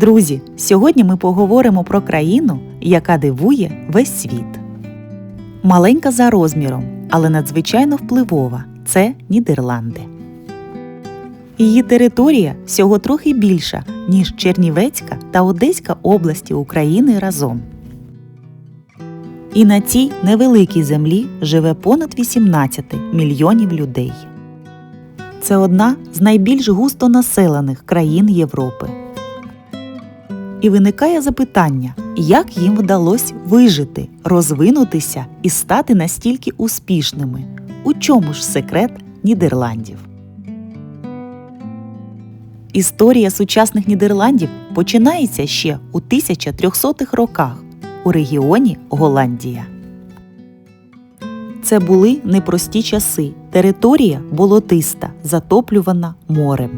Друзі, сьогодні ми поговоримо про країну, яка дивує весь світ. Маленька за розміром, але надзвичайно впливова це Нідерланди. Її територія всього трохи більша, ніж Чернівецька та Одеська області України разом. І на цій невеликій землі живе понад 18 мільйонів людей. Це одна з найбільш густонаселених країн Європи. І виникає запитання, як їм вдалося вижити, розвинутися і стати настільки успішними. У чому ж секрет Нідерландів? Історія сучасних Нідерландів починається ще у 1300-х роках у регіоні Голландія. Це були непрості часи. Територія болотиста, затоплювана морем.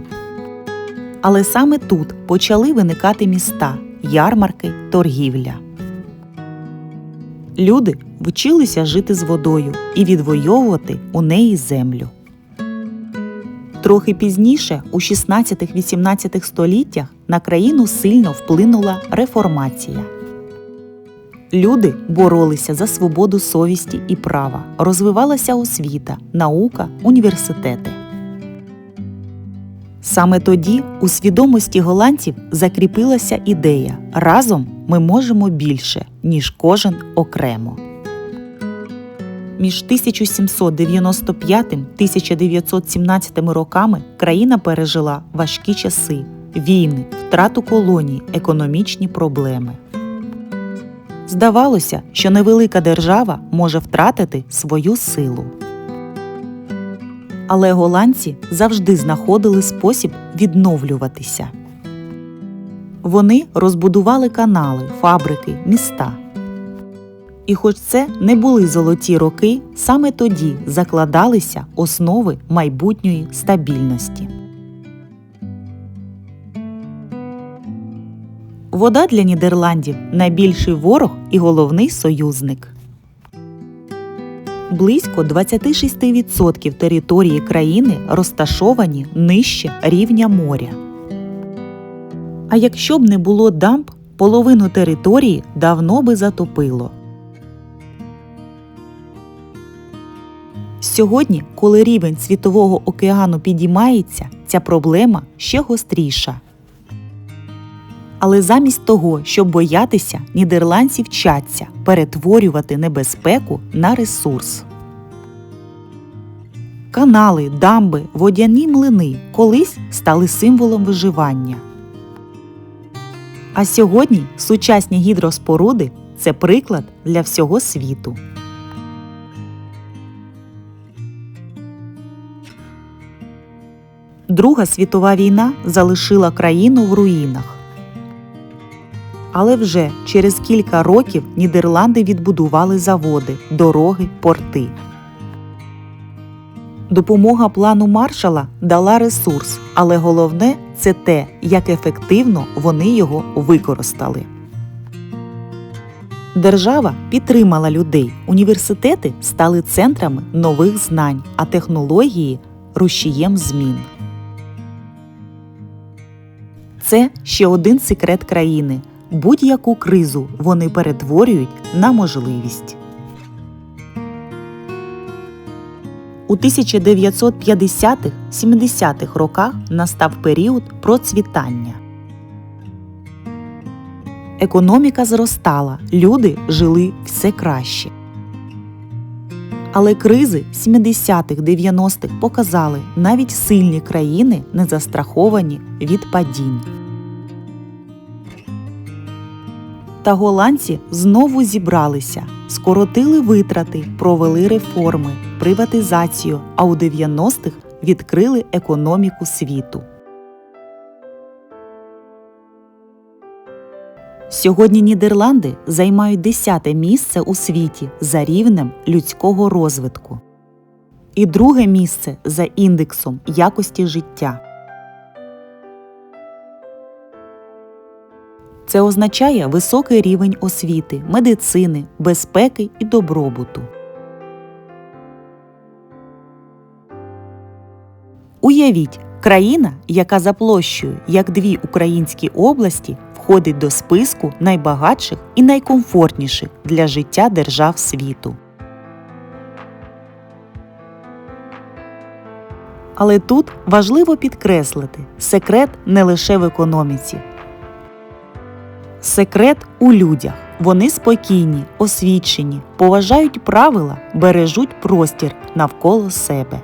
Але саме тут почали виникати міста, ярмарки, торгівля. Люди вчилися жити з водою і відвоювати у неї землю. Трохи пізніше, у 16-18 століттях, на країну сильно вплинула реформація. Люди боролися за свободу совісті і права, розвивалася освіта, наука, університети. Саме тоді у свідомості голландців закріпилася ідея разом ми можемо більше, ніж кожен окремо. Між 1795-1917 роками країна пережила важкі часи, війни, втрату колоній, економічні проблеми. Здавалося, що невелика держава може втратити свою силу. Але голландці завжди знаходили спосіб відновлюватися. Вони розбудували канали, фабрики, міста. І хоч це не були золоті роки, саме тоді закладалися основи майбутньої стабільності. Вода для Нідерландів найбільший ворог і головний союзник. Близько 26% території країни розташовані нижче рівня моря. А якщо б не було дамб, половину території давно би затопило. Сьогодні, коли рівень Світового океану підіймається, ця проблема ще гостріша. Але замість того, щоб боятися, нідерландці вчаться перетворювати небезпеку на ресурс. Канали, дамби, водяні млини колись стали символом виживання. А сьогодні сучасні гідроспоруди це приклад для всього світу. Друга світова війна залишила країну в руїнах. Але вже через кілька років Нідерланди відбудували заводи, дороги, порти. Допомога плану маршала дала ресурс, але головне це те, як ефективно вони його використали. Держава підтримала людей. Університети стали центрами нових знань, а технології рушієм змін. Це ще один секрет країни. Будь-яку кризу вони перетворюють на можливість. У 1950-70-х роках настав період процвітання. Економіка зростала, люди жили все краще. Але кризи 70-х-90-х показали, навіть сильні країни не застраховані від падінь. Та голландці знову зібралися, скоротили витрати, провели реформи, приватизацію, а у 90-х відкрили економіку світу. Сьогодні Нідерланди займають 10 місце у світі за рівнем людського розвитку і друге місце за індексом якості життя. Це означає високий рівень освіти, медицини, безпеки і добробуту. Уявіть, Країна, яка за площею, як дві українські області, входить до списку найбагатших і найкомфортніших для життя держав світу. Але тут важливо підкреслити секрет не лише в економіці. Секрет у людях. Вони спокійні, освічені, поважають правила, бережуть простір навколо себе.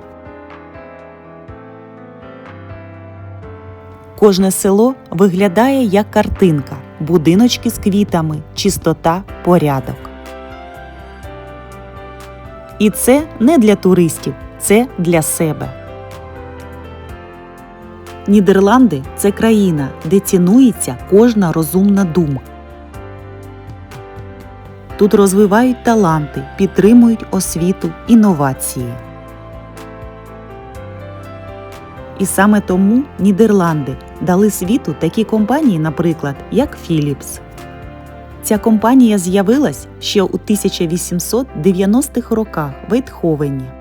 Кожне село виглядає як картинка, будиночки з квітами, чистота, порядок. І це не для туристів, це для себе. Нідерланди це країна, де цінується кожна розумна думка. Тут розвивають таланти, підтримують освіту, інновації. І саме тому Нідерланди дали світу такі компанії, наприклад, як Philips. Ця компанія з'явилась ще у 1890-х роках в Ейтховені.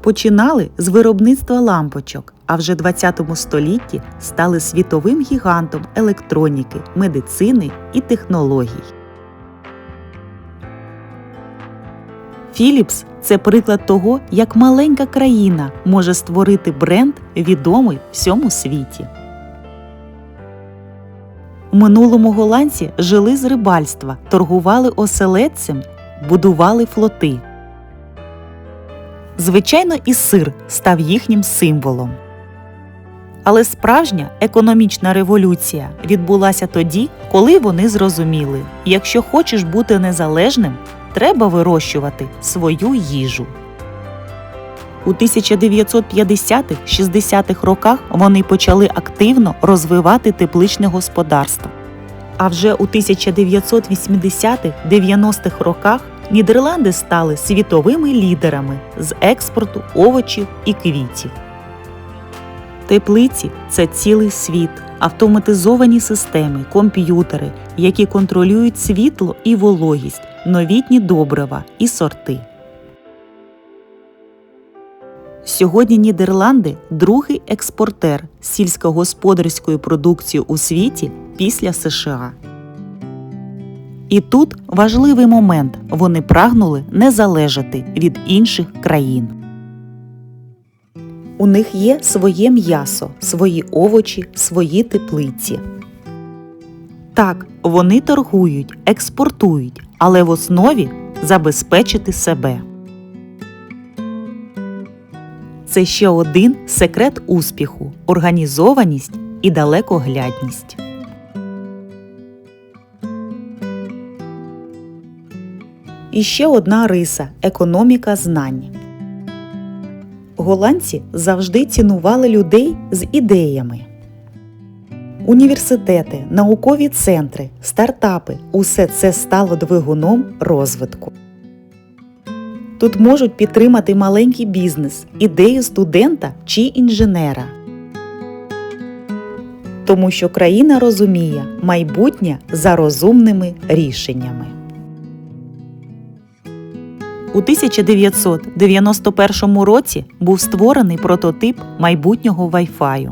Починали з виробництва лампочок, а вже 20 столітті стали світовим гігантом електроніки, медицини і технологій. Philips – це приклад того, як маленька країна може створити бренд, відомий всьому світі. У минулому голландці жили з рибальства, торгували оселедцем, будували флоти. Звичайно, і сир став їхнім символом. Але справжня економічна революція відбулася тоді, коли вони зрозуміли, якщо хочеш бути незалежним, треба вирощувати свою їжу. У 1950-60-х роках вони почали активно розвивати тепличне господарство. А вже у 1980-90-х роках Нідерланди стали світовими лідерами з експорту овочів і квітів. Теплиці це цілий світ, автоматизовані системи, комп'ютери, які контролюють світло і вологість, новітні добрива і сорти. Сьогодні Нідерланди другий експортер сільськогосподарської продукції у світі після США. І тут важливий момент вони прагнули не залежати від інших країн. У них є своє м'ясо, свої овочі, свої теплиці. Так, вони торгують, експортують, але в основі забезпечити себе. Це ще один секрет успіху організованість і далекоглядність. І ще одна риса економіка знань. Голландці завжди цінували людей з ідеями. Університети, наукові центри, стартапи усе це стало двигуном розвитку. Тут можуть підтримати маленький бізнес, ідею студента чи інженера. Тому що країна розуміє майбутнє за розумними рішеннями. У 1991 році був створений прототип майбутнього Wi-Fi.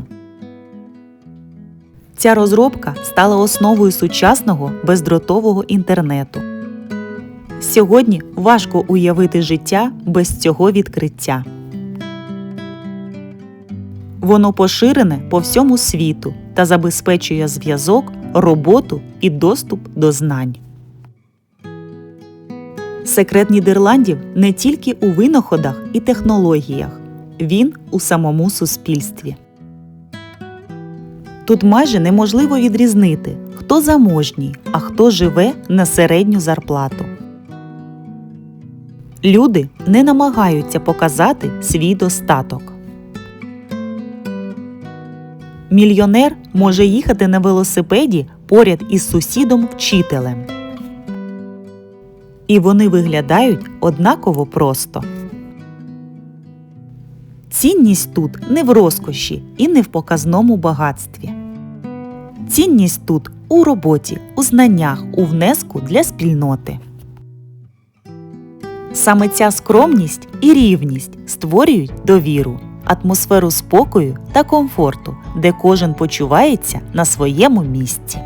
Ця розробка стала основою сучасного бездротового інтернету. Сьогодні важко уявити життя без цього відкриття. Воно поширене по всьому світу та забезпечує зв'язок, роботу і доступ до знань. Секрет Нідерландів не тільки у винаходах і технологіях, він у самому суспільстві. Тут майже неможливо відрізнити, хто заможній, а хто живе на середню зарплату. Люди не намагаються показати свій достаток. Мільйонер може їхати на велосипеді поряд із сусідом вчителем. І вони виглядають однаково просто. Цінність тут не в розкоші і не в показному багатстві. Цінність тут у роботі, у знаннях, у внеску для спільноти. Саме ця скромність і рівність створюють довіру. атмосферу спокою та комфорту, де кожен почувається на своєму місці.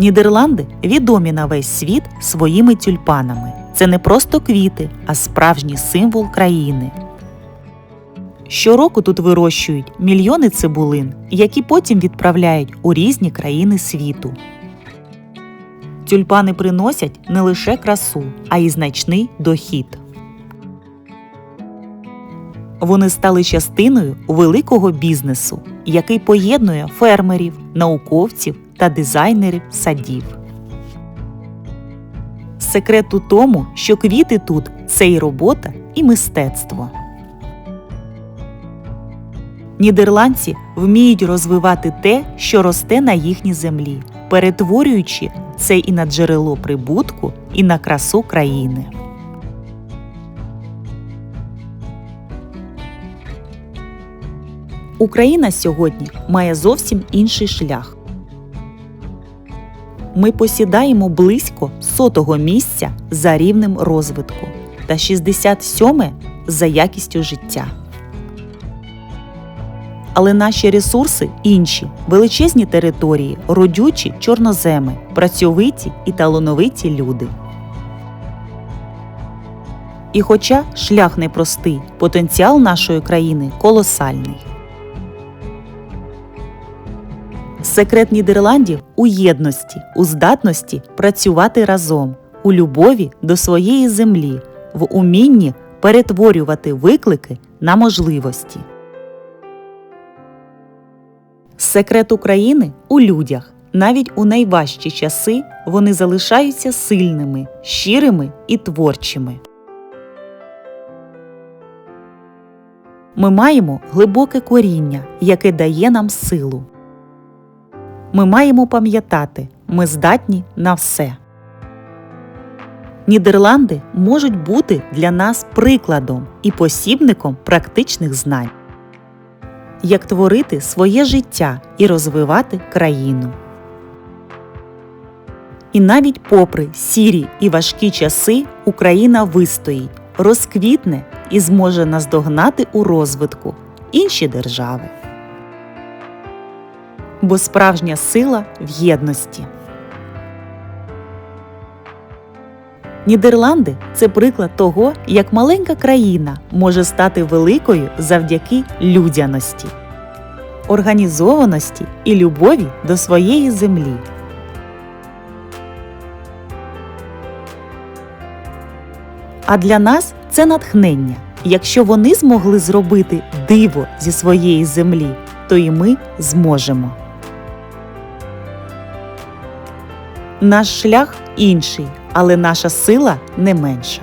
Нідерланди відомі на весь світ своїми тюльпанами. Це не просто квіти, а справжній символ країни. Щороку тут вирощують мільйони цибулин, які потім відправляють у різні країни світу. Тюльпани приносять не лише красу, а й значний дохід. Вони стали частиною великого бізнесу, який поєднує фермерів, науковців та дизайнерів садів. Секрет у тому, що квіти тут це і робота, і мистецтво. Нідерландці вміють розвивати те, що росте на їхній землі, перетворюючи це і на джерело прибутку, і на красу країни. Україна сьогодні має зовсім інший шлях. Ми посідаємо близько сотого місця за рівнем розвитку та 67 за якістю життя. Але наші ресурси інші величезні території, родючі чорноземи, працьовиті і талановиті люди. І хоча шлях непростий, потенціал нашої країни колосальний. Секрет Нідерландів у єдності, у здатності працювати разом, у любові до своєї землі, в умінні перетворювати виклики на можливості. Секрет України у людях. Навіть у найважчі часи вони залишаються сильними, щирими і творчими. Ми маємо глибоке коріння, яке дає нам силу. Ми маємо пам'ятати, ми здатні на все. Нідерланди можуть бути для нас прикладом і посібником практичних знань, як творити своє життя і розвивати країну. І навіть попри сірі і важкі часи Україна вистоїть, розквітне і зможе наздогнати у розвитку інші держави бо справжня сила в єдності. Нідерланди це приклад того, як маленька країна може стати великою завдяки людяності, організованості і любові до своєї землі. А для нас це натхнення. Якщо вони змогли зробити диво зі своєї землі, то і ми зможемо. Наш шлях інший, але наша сила не менша.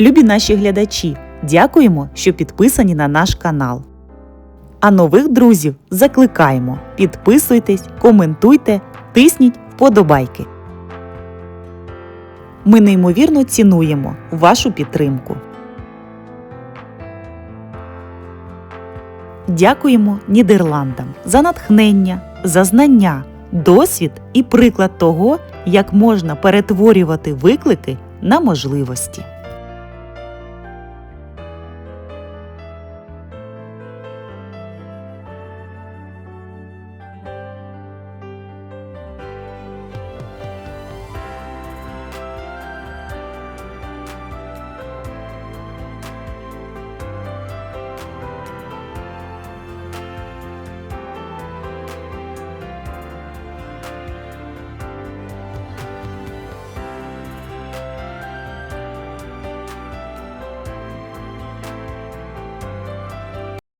Любі наші глядачі, дякуємо, що підписані на наш канал. А нових друзів закликаємо. Підписуйтесь, коментуйте, тисніть вподобайки. Ми неймовірно цінуємо вашу підтримку. Дякуємо Нідерландам за натхнення, за знання, досвід і приклад того, як можна перетворювати виклики на можливості.